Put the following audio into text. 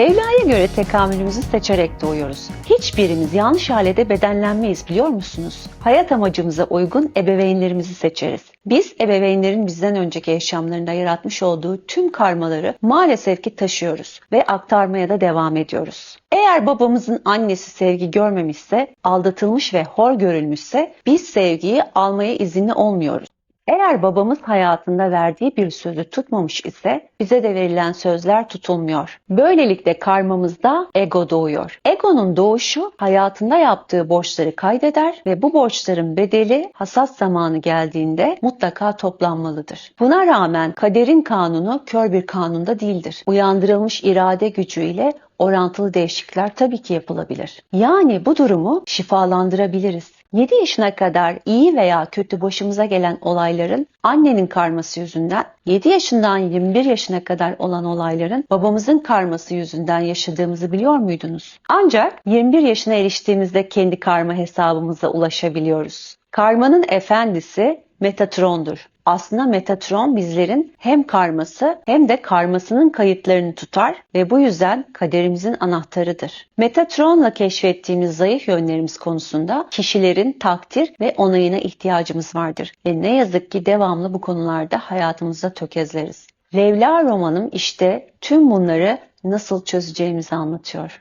Leyla göre tekamülümüzü seçerek doğuyoruz. Hiçbirimiz yanlış ailede bedenlenmeyiz biliyor musunuz? Hayat amacımıza uygun ebeveynlerimizi seçeriz. Biz ebeveynlerin bizden önceki yaşamlarında yaratmış olduğu tüm karmaları maalesef ki taşıyoruz ve aktarmaya da devam ediyoruz. Eğer babamızın annesi sevgi görmemişse, aldatılmış ve hor görülmüşse biz sevgiyi almaya izinli olmuyoruz. Eğer babamız hayatında verdiği bir sözü tutmamış ise bize de verilen sözler tutulmuyor. Böylelikle karmamızda ego doğuyor. Egonun doğuşu hayatında yaptığı borçları kaydeder ve bu borçların bedeli hasat zamanı geldiğinde mutlaka toplanmalıdır. Buna rağmen kaderin kanunu kör bir kanunda değildir. Uyandırılmış irade gücüyle orantılı değişiklikler tabii ki yapılabilir. Yani bu durumu şifalandırabiliriz. 7 yaşına kadar iyi veya kötü başımıza gelen olayların annenin karması yüzünden, 7 yaşından 21 yaşına kadar olan olayların babamızın karması yüzünden yaşadığımızı biliyor muydunuz? Ancak 21 yaşına eriştiğimizde kendi karma hesabımıza ulaşabiliyoruz. Karmanın efendisi Metatron'dur. Aslında Metatron bizlerin hem karması hem de karmasının kayıtlarını tutar ve bu yüzden kaderimizin anahtarıdır. Metatron'la keşfettiğimiz zayıf yönlerimiz konusunda kişilerin takdir ve onayına ihtiyacımız vardır. Ve ne yazık ki devamlı bu konularda hayatımızda tökezleriz. Levla romanım işte tüm bunları nasıl çözeceğimizi anlatıyor.